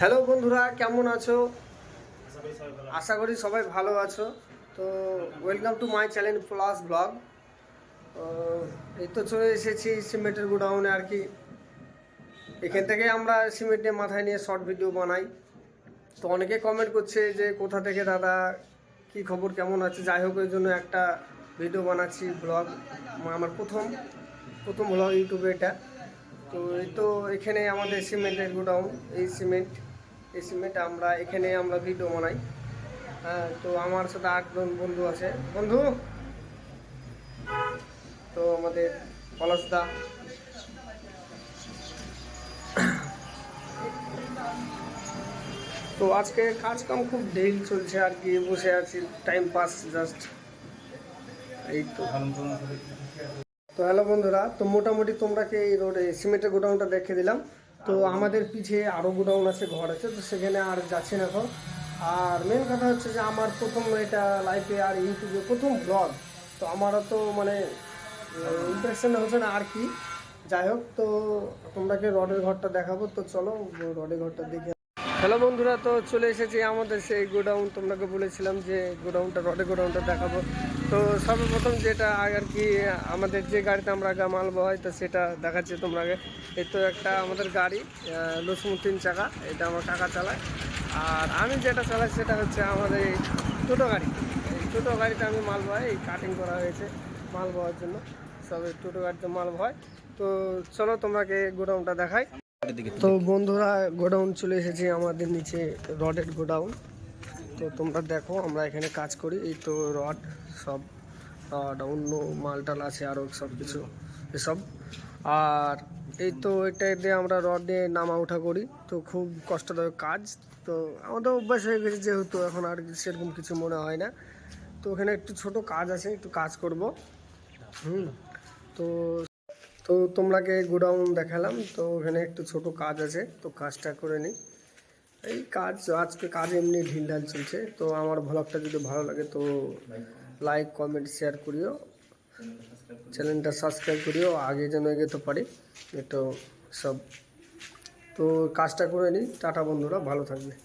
Hello বন্ধুরা কেমন আছো? আশা করি সবাই ভালো আছো। তো welcome to my channel plus blog এই তো চলে এসেছি সিমেন্টের গোডাউনে আর কি। এখান থেকে আমরা সিমেন্ট নিয়ে মাথায় নিয়ে শর্ট ভিডিও বানাই। তো অনেকে কমেন্ট করছে যে কোথা থেকে দাদা কি খবর কেমন আছে? যাই হোক ওই জন্য একটা ভিডিও বানাচ্ছি ব্লগ আমার প্রথম প্রথম ব্লগ ইউটিউবে এটা। তো এই তো এখানে আমাদের সিমেন্টের গোডাউন এই সিমেন্ট। এই সিমেন্ট আমরা এখানে আমরা ভিডিও বানাই। হ্যাঁ তো আমার সাথে আটজন বন্ধু আছে। বন্ধু! তো আমাদের পলাশদা তো আজকে কাজ কাম খুব ঢিল চলছে আর কি, বসে আছি টাইম পাস জাস্ট এই তো। তো হ্যালো বন্ধুরা, তো মোটামুটি তোমরা কি এই রোডে সিমেন্টের গোডাউনটা দেখে দিলাম। তো আমাদের পিছিয়ে আরও গোডাউন আছে ঘর আছে তো সেখানে আর যাচ্ছে না এখন। আর মেন কথা হচ্ছে যে আমার প্রথম এটা লাইফে আর ইউটিউবে প্রথম ব্লগ তো আমারও তো মানে ইমপ্রেশন হচ্ছে না আর কি। যাই হোক তো তোমরাকে রডের ঘরটা দেখাবো। তো চলো রডের ঘরটা দেখে হ্যালো বন্ধুরা, তো চলে এসেছি আমাদের সেই গোডাউন। তোমাকে বলেছিলাম যে গোডাউনটা রডে গোডাউনটা দেখাবো। তো সর্বপ্রথম যেটা আর কি, আমাদের যে গাড়িতে আমরা আগে মাল বহাই, তো সেটা দেখাচ্ছি তোমরাকে এই তো একটা আমাদের গাড়ি লসুন তিন চাকা, এটা আমার কাকা চালায়। আর আমি যেটা চালাই সেটা হচ্ছে আমাদের এই ছোটো গাড়ি। এই ছোটো গাড়িতে আমি মাল বহাই, এই কাটিং করা হয়েছে মাল বহার জন্য। সব ছোটো গাড়িতে মাল বহাই তো চলো তোমাকে গোডাউনটা দেখাই। তো বন্ধুরা, গোডাউন চলে এসেছে আমাদের নিচে রডের গোডাউন। তো তোমরা দেখো, আমরা এখানে কাজ করি। এই তো রড সব, রড, অন্য মালটাল আছে আরও সব কিছু এসব। আর এই তো এটা দিয়ে আমরা রড দিয়ে নামা ওঠা করি। তো খুব কষ্টদায়ক কাজ। তো আমাদের অভ্যাস হয়ে গেছে যেহেতু, এখন আর সেরকম কিছু মনে হয় না। তো ওখানে একটু ছোট কাজ আছে, একটু কাজ করব। হুম। তো তো তোমরাকে গোডাউন দেখালাম, তো ওখানে একটু ছোট কাজ আছে, তো কাজটা করে নিই। এই কাজ, আজকে কাজ এমনি ঢিলঢাল চলছে, তো আমার ভ্লগটা যদি ভালো লাগে তো লাইক কমেন্ট শেয়ার করিও। চ্যানেলটা সাবস্ক্রাইব করিও, আগে যেন এগোতে পারি একটু সব। তো কাজটা করে নিই, টাটা বন্ধুরা, ভালো থাকবে।